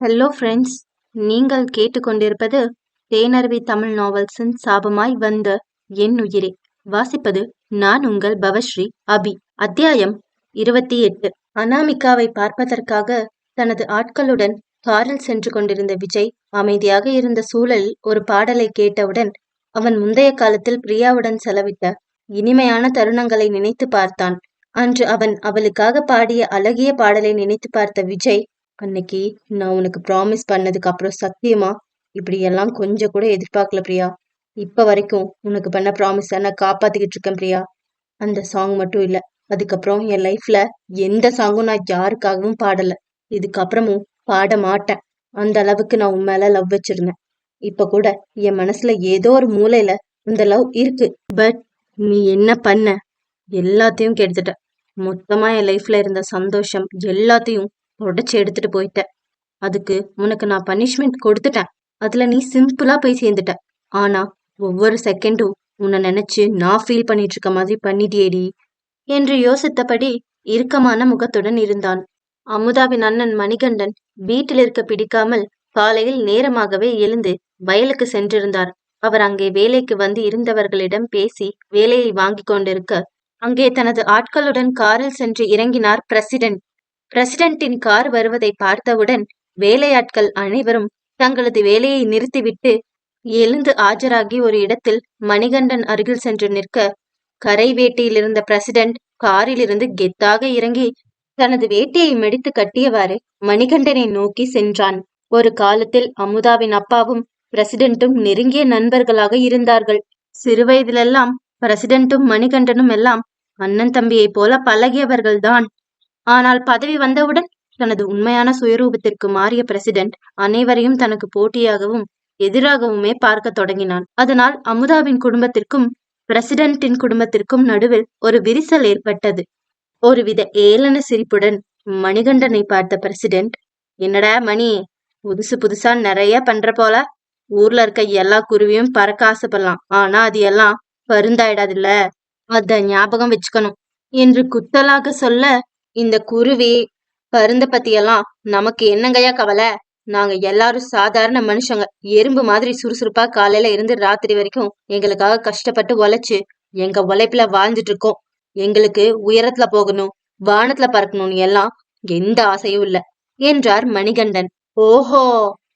Hello friends நீங்கள் கேட்டுக்கொண்டிருப்பது தேனருவி தமிழ் நாவல்ஸின் சாபமாய் வந்த என் உயிரே. வாசிப்பது நான் உங்கள் பவஸ்ரீ அபி. அத்தியாயம் இருபத்தி எட்டு அனாமிகாவை பார்ப்பதற்காக தனது ஆட்களுடன் காரில் சென்று கொண்டிருந்த விஜய் அமைதியாக இருந்த சூழலில் ஒரு பாடலை கேட்டவுடன் அவன் முந்தைய காலத்தில் பிரியாவுடன் செலவிட்ட இனிமையான தருணங்களை நினைத்து பார்த்தான். அன்று அவன் அவளுக்காக பாடிய அழகிய பாடலை நினைத்து பார்த்த விஜய் அன்னைக்கு நான் உனக்கு ப்ராமிஸ் பண்ணதுக்கு அப்புறம் சத்தியமா இப்படி எல்லாம் கொஞ்சம் கூட எதிர்பார்க்கல பிரியா. இப்ப வரைக்கும் உனக்கு பண்ண ப்ராமிஸ நான் காப்பாத்திக்கிட்டு இருக்கேன் பிரியா. அந்த சாங் மட்டும் இல்ல. அதுக்கப்புறம் என் லைஃப்ல எந்த சாங்கும் நான் யாருக்காகவும் பாடல. இதுக்கப்புறமும் பாட மாட்டேன். அந்த அளவுக்கு நான் உன் மேல லவ் வச்சிருந்தேன். இப்ப கூட என் மனசுல ஏதோ ஒரு மூலையில இந்த லவ் இருக்கு. பட் நீ என்ன பண்ண? எல்லாத்தையும் கெடுத்துட்ட. மொத்தமா என் லைஃப்ல இருந்த சந்தோஷம் எல்லாத்தையும் உடச்சி எடுத்துட்டு போயிட்ட. அதுக்கு உனக்கு நான் பனிஷ்மெண்ட் கொடுத்துட்டேன். அதுல நீ சிம்பிளா போய் சேர்ந்துட்ட. ஆனா ஒவ்வொரு செகண்டும் உன்னை நினைச்சு நான் ஃபீல் பண்ணிட்டு இருக்க மாதிரி பண்ணிட்டியேடி என்று யோசித்தபடி இறுக்கமான முகத்துடன் இருந்தான். அமுதாவின் அண்ணன் மணிகண்டன் வீட்டில் இருக்க பிடிக்காமல் காலையில் நேரமாகவே எழுந்து வயலுக்கு சென்றிருந்தார். அவர் அங்கே வேலைக்கு வந்து இருந்தவர்களிடம் பேசி வேலையை வாங்கி கொண்டிருக்க அங்கே தனது ஆட்களுடன் காரில் சென்று இறங்கினார் பிரசிடென்ட். பிரசிடென்ட்டின் கார் வருவதை பார்த்தவுடன் வேலையாட்கள் அனைவரும் தங்களது வேலையை நிறுத்திவிட்டு எழுந்து ஆஜராகி ஒரு இடத்தில் மணிகண்டன் அருகில் சென்று நிற்க கரை வேட்டியில் இருந்த பிரசிடென்ட் காரிலிருந்து கெத்தாக இறங்கி தனது வேட்டியை மடித்து கட்டியவாறு மணிகண்டனை நோக்கி சென்றான். ஒரு காலத்தில் அமுதாவின் அப்பாவும் பிரசிடென்ட்டும் நெருங்கிய நண்பர்களாக இருந்தார்கள். சிறுவயதிலெல்லாம் பிரசிடென்ட்டும் மணிகண்டனும் எல்லாம் அண்ணன் தம்பியைப் போல பழகியவர்கள்தான். ஆனால் பதவி வந்தவுடன் தனது உண்மையான சுயரூபத்திற்கு மாறிய பிரசிடென்ட் அனைவரையும் தனக்கு போட்டியாகவும் எதிராகவுமே பார்க்க தொடங்கினான். அதனால் அமுதாவின் குடும்பத்திற்கும் பிரசிடென்ட்டின் குடும்பத்திற்கும் நடுவில் ஒரு விரிசல் ஏற்பட்டது. ஒருவித ஏளன சிரிப்புடன் மணிகண்டனை பார்த்த பிரசிடென்ட் என்னடா மணி புதுசு புதுசா நிறைய பண்ற போல? ஊர்ல இருக்க எல்லா குருவியும் பறக்க ஆசைப்படலாம். ஆனா அது எல்லாம் பருந்தாயிடாதுல்ல? அத ஞாபகம் வச்சுக்கணும் என்று குத்தலாக சொல்ல இந்த குருவி பருந்த பத்தியெல்லாம் நமக்கு என்னங்கய்யா கவலை? நாங்க எல்லாரும் சாதாரண மனுஷங்க. எறும்பு மாதிரி சுறுசுறுப்பா காலையில இருந்து ராத்திரி வரைக்கும் எங்களுக்காக கஷ்டப்பட்டு உழைச்சு எங்க உழைப்புல வாழ்ந்துட்டு இருக்கோம். எங்களுக்கு உயரத்துல போகணும் வானத்துல பறக்கணும்னு எல்லாம் எந்த ஆசையும் இல்ல என்றார் மணிகண்டன். ஓஹோ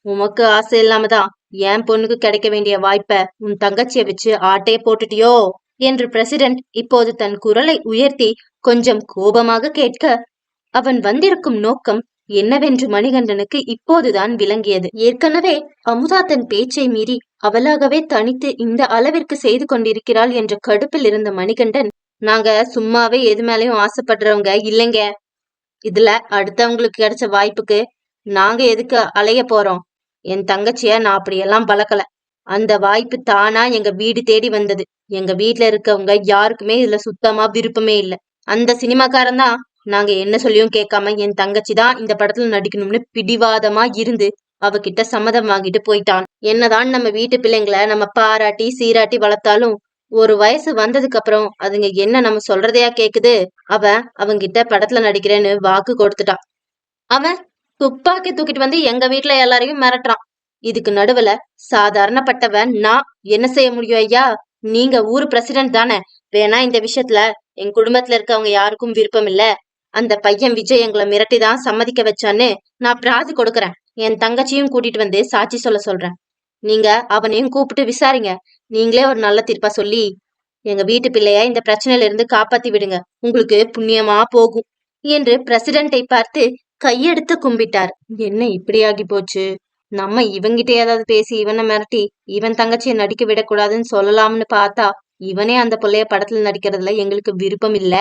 உமக்கு ஆசை இல்லாமதான் என் பொண்ணுக்கு கிடைக்க வேண்டிய வாய்ப்ப உன் தங்கச்சிய வச்சு ஆட்டையே போட்டுட்டியோ? என்று பிரசிடென்ட் இப்போது தன் குரலை உயர்த்தி கொஞ்சம் கோபமாக கேட்க அவன் வந்திருக்கும் நோக்கம் என்னவென்று மணிகண்டனுக்கு இப்போதுதான் விளங்கியது. ஏற்கனவே அமுதா தன் பேச்சை மீறி அவளாகவே தனித்து இந்த அளவிற்கு செய்து கொண்டிருக்கிறாள் என்ற கடுப்பில் இருந்த மணிகண்டன் நாங்க சும்மாவே எது மேலயும் ஆசைப்படுறவங்க இல்லைங்க. இதுல அடுத்தவங்களுக்கு கிடைச்ச வாய்ப்புக்கு நாங்க எதுக்கு அலைய போறோம்? என் தங்கச்சிய நான் அப்படியெல்லாம் பழக்கல. அந்த வாய்ப்பு தானா எங்க வீடு தேடி வந்தது. எங்க வீட்டுல இருக்கவங்க யாருக்குமே இதுல சுத்தமா விருப்பமே இல்ல. அந்த சினிமாக்காரன் தான் நாங்க என்ன சொல்லியும் கேட்காம என் தங்கச்சி தான் இந்த படத்துல நடிக்கணும்னு பிடிவாதமா இருந்து அவகிட்ட சம்மதம் வாங்கிட்டு போயிட்டான். என்னதான் நம்ம வீட்டு பிள்ளைங்களை நம்ம பாராட்டி சீராட்டி வளர்த்தாலும் ஒரு வயசு வந்ததுக்கு அப்புறம் அதுங்க என்ன நம்ம சொல்றதையா கேக்குது? அவன் அவங்கிட்ட படத்துல நடிக்கிறேன்னு வாக்கு கொடுத்துட்டான். அவன் துப்பாக்கி தூக்கிட்டு வந்து எங்க வீட்டுல எல்லாரையும் மிரட்டுறான். இதுக்கு நடுவுல சாதாரணப்பட்டவன் நான் என்ன செய்ய முடியும் ஐயா? நீங்க ஊரு பிரசிடென்ட் தானே. வேணா இந்த விஷயத்துல என் குடும்பத்துல இருக்கவங்க யாருக்கும் விருப்பம் இல்ல. அந்த பையன் விஜய் எங்களை மிரட்டி தான் சம்மதிக்க வச்சான்னு நான் பிராதி கொடுக்குறேன். என் தங்கச்சியும் கூட்டிட்டு வந்து சாட்சி சொல்ல சொல்றேன். நீங்க அவனையும் கூப்பிட்டு விசாரிங்க. நீங்களே ஒரு நல்ல தீர்ப்பா சொல்லி எங்க வீட்டு பிள்ளைய இந்த பிரச்சனையில இருந்து காப்பாத்தி விடுங்க. உங்களுக்கு புண்ணியமா போகும். என்று பிரசிடென்ட்டை பார்த்து கையெடுத்து கும்பிட்டார். என்ன இப்படி ஆகி போச்சு? நம்ம இவங்கிட்ட ஏதாவது பேசி இவனை மிரட்டி இவன் தங்கச்சியை நடிக்க விடக்கூடாதுன்னு சொல்லலாம்னு பார்த்தா இவனே அந்த பிள்ளைய படத்துல நடிக்கிறதுல எங்களுக்கு விருப்பம் இல்ல.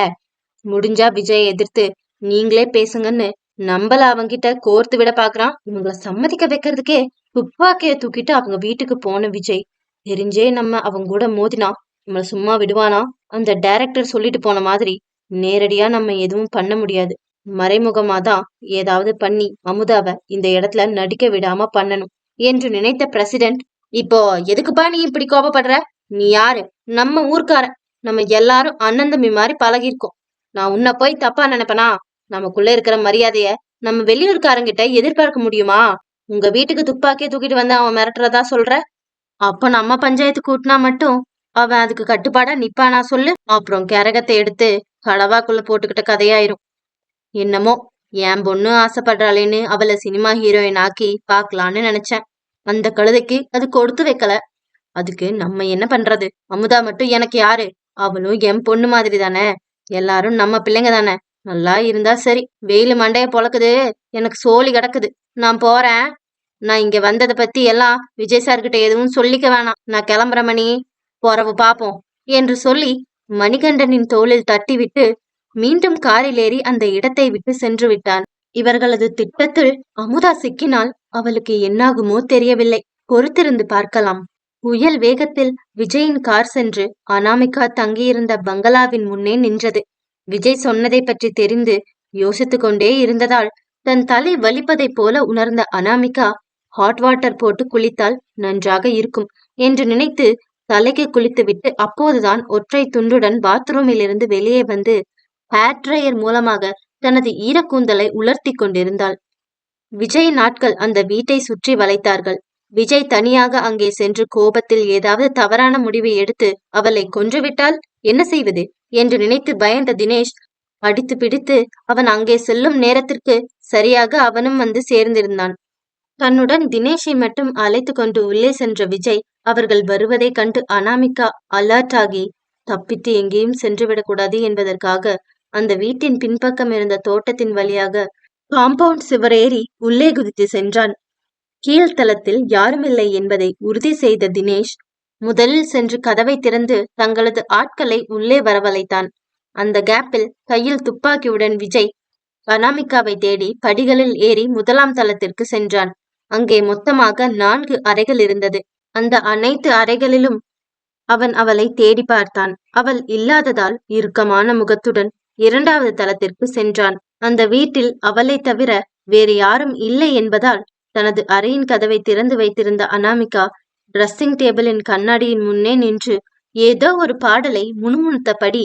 முடிஞ்சா விஜய் எதிர்த்து நீங்களே பேசுங்கன்னு நம்மள அவங்கிட்ட கோர்த்து விட பாக்குறான். இவங்களை சம்மதிக்க வைக்கிறதுக்கே துப்பாக்கிய தூக்கிட்டு அவங்க வீட்டுக்கு போன விஜய். தெரிஞ்சே நம்ம அவங்க கூட மோதினா நம்மள சும்மா விடுவானா? அந்த டைரக்டர் சொல்லிட்டு போன மாதிரி நேரடியா நம்ம எதுவும் பண்ண முடியாது. மறைமுகமா தான் ஏதாவது பண்ணி அமுதாவை இந்த இடத்துல நடிக்க விடாம பண்ணணும் என்று நினைத்த பிரசிடென்ட் இப்போ எதுக்குப்பா நீ இப்படி கோபப்படுற? நீ யாரு? நம்ம ஊர்க்கார. நம்ம எல்லாரும் அண்ணன் தம்பி மாதிரி பழகிருக்கோம் நான் உன்னை போய் தப்பா நினைப்பனா? நமக்குள்ள இருக்கிற மரியாதைய நம்ம வெளியூர்காரங்கிட்ட எதிர்பார்க்க முடியுமா? உங்க வீட்டுக்கு துப்பாக்கியை தூக்கிட்டு வந்து அவன் மிரட்டுறதா சொல்ற? அப்ப நம்ம பஞ்சாயத்து கூட்டினா மட்டும் அவன் அதுக்கு கட்டுப்பாடா நிப்பானா சொல்லு? அப்புறம் கரகத்தை எடுத்து கடவாக்குள்ள போட்டுக்கிட்ட கதையாயிரும். என்னமோ என் பொண்ணு ஆசைப்படுறாளேன்னு அவளை சினிமா ஹீரோயின் ஆக்கி பார்க்கலான்னு நினைச்சேன். அந்த கழுதைக்கு அது கொடுத்து வைக்கல. அதுக்கு நம்ம என்ன பண்றது? அமுதா மட்டும் எனக்கு யாரு? அவளும் என் பொண்ணு மாதிரி தானே. எல்லாரும் நம்ம பிள்ளைங்க தானே. நல்லா இருந்தா சரி. வெயில் மண்டைய பொழக்குது. எனக்கு சோழி கிடக்குது. நான் போறேன். நான் இங்க வந்ததை பத்தி எல்லாம் விஜய் சார்கிட்ட எதுவும் சொல்லிக்க வேணாம். நான் கிளம்புற மணி. போறவு பாப்போம் என்று சொல்லி மணிகண்டனின் தோளில் தட்டிவிட்டு மீண்டும் காரில் ஏறி அந்த இடத்தை விட்டு சென்று விட்டான். இவர்களது திட்டத்தில் அமுதா சிக்கினால் அவளுக்கு என்னாகுமோ தெரியவில்லை. பொறுத்திருந்து பார்க்கலாம். புயல் வேகத்தில் விஜயின் கார் சென்று அனாமிகா தங்கியிருந்த பங்களாவின் முன்னே நின்றது. விஜய் சொன்னதை பற்றி தெரிந்து யோசித்துக் கொண்டே இருந்ததால் தன் தலை வலிப்பதைப் போல உணர்ந்த அனாமிகா ஹாட் வாட்டர் போட்டு குளித்தால் நன்றாக இருக்கும் என்று நினைத்து தலைக்கு குளித்துவிட்டு அப்போதுதான் ஒற்றை துண்டுடன் பாத்ரூமில் இருந்து வெளியே வந்து ஹேர் ட்ரையர் மூலமாக தனது ஈரக்கூந்தலை உலர்த்தி கொண்டிருந்தாள். விஜய் நாட்கள் அந்த வீட்டை சுற்றி வளைத்தார்கள். விஜய் தனியாக அங்கே சென்று கோபத்தில் ஏதாவது தவறான முடிவை எடுத்து அவளை கொன்றுவிட்டால் என்ன செய்வது? என்று நினைத்து பயந்த தினேஷ் அடித்து பிடித்து அவன் அங்கே செல்லும் நேரத்திற்கு சரியாக அவனும் வந்து சேர்ந்திருந்தான். தன்னுடன் தினேஷை மட்டும் அழைத்து கொண்டு உள்ளே சென்ற விஜய் அவர்கள் வருவதைக் கண்டு அனாமிகா அலர்ட் ஆகி தப்பித்து எங்கேயும் சென்றுவிடக்கூடாது என்பதற்காக அந்த வீட்டின் பின்பக்கம் இருந்த தோட்டத்தின் வழியாக காம்பவுண்ட் சுவரேறி உள்ளே குதித்து சென்றான். கீழ்த்தளத்தில் யாருமில்லை என்பதை உறுதி செய்த தினேஷ் முதலில் சென்று கதவை திறந்து தங்களது ஆட்களை உள்ளே வரவழைத்தான். அந்த கேப்பில் கையில் துப்பாக்கியுடன் விஜய் அனாமிகாவை தேடி படிகளில் ஏறி முதலாம் தளத்திற்கு சென்றான். அங்கே மொத்தமாக நான்கு அறைகள் இருந்தது. அந்த அனைத்து அறைகளிலும் அவன் அவளை தேடி பார்த்தான். அவள் இல்லாததால் இறுக்கமான முகத்துடன் இரண்டாவது தளத்திற்கு சென்றான். அந்த வீட்டில் அவளை தவிர வேறு யாரும் இல்லை என்பதால் தனது அறையின் கதவை திறந்து வைத்திருந்த அனாமிகா ட்ரெஸ்ஸிங் டேபிளின் கண்ணாடியின் முன்னே நின்று ஏதோ ஒரு பாடலை முணுமுணுத்தபடி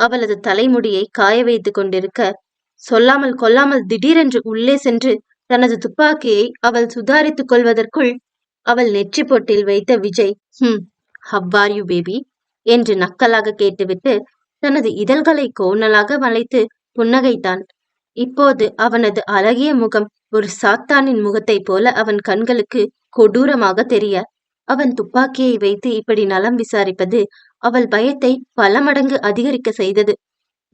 அவளது தலைமுடியை காய வைத்துக் கொண்டிருக்க சொல்லாமல் கொல்லாமல் திடீரென்று உள்ளே சென்று தனது துப்பாக்கியை அவள் சுதாரித்துக் கொள்வதற்குள் அவள் நெற்றி பொட்டில் வைத்த Vijay hmm how are you baby என்று நக்கலாக கேட்டுவிட்டு தனது இதழ்களை கோணலாக வளைத்து புன்னகைத்தான். இப்போது அவனது அழகிய முகம் ஒரு சாத்தானின் முகத்தைப் போல அவன் கண்களுக்கு கொடூரமாக தெரிய அவன் துப்பாக்கியை வைத்து இப்படி நலம் விசாரிப்பது அவள் பயத்தை பல மடங்கு அதிகரிக்க செய்தது.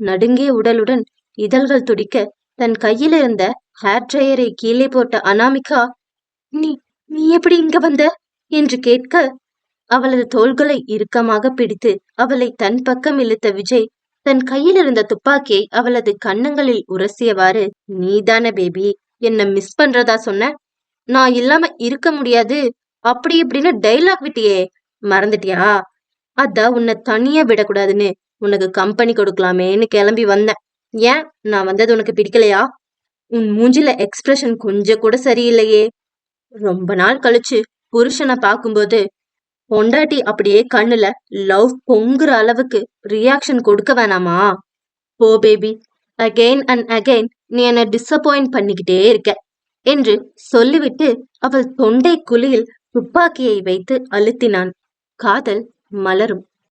நடுங்கிய உடலுடன் இதழ்கள் துடிக்க தன் கையில் இருந்த ஹேர் ட்ரையரை கீழே போட்ட அனாமிகா நீ நீ எப்படி இங்க வந்த? என்று கேட்க அவளது தோள்களை இறுக்கமாக பிடித்து அவளை தன் பக்கம் இழுத்த விஜய் தன் கையில் இருந்த துப்பாக்கியை அவளது கன்னங்களில் உரசியவாறு நீதானே பேபி என்ன மிஸ் பண்றதா சொன்ன? நான் இல்லாம இருக்க முடியாது. அப்படி இப்படின்னு டைலாக் விட்டியே. மறந்துட்டியா? அதான் உன்னை தனியா விடக்கூடாதுன்னு உனக்கு கம்பெனி கொடுக்கலாமேன்னு கிளம்பி வந்தேன். ஏன்? நான் வந்தது உனக்கு பிடிக்கலையா? உன் மூஞ்சில எக்ஸ்பிரஷன் கொஞ்சம் கூட சரியில்லையே. ரொம்ப நாள் கழிச்சு புருஷனை பார்க்கும்போது பொண்டாட்டி அப்படியே கண்ணுல லவ் பொங்குற அளவுக்கு ரியாக்ஷன் கொடுக்க வேணாமா? போ பேபி அகெயின் அண்ட் அகெயின் நீ என்னை டிசப்பாயிண்ட் பண்ணிக்கிட்டே இருக்க என்று சொல்லிவிட்டு அவள் தொண்டை குழியில் துப்பாக்கியை வைத்து அழுத்தினான். காதல் மலரும்.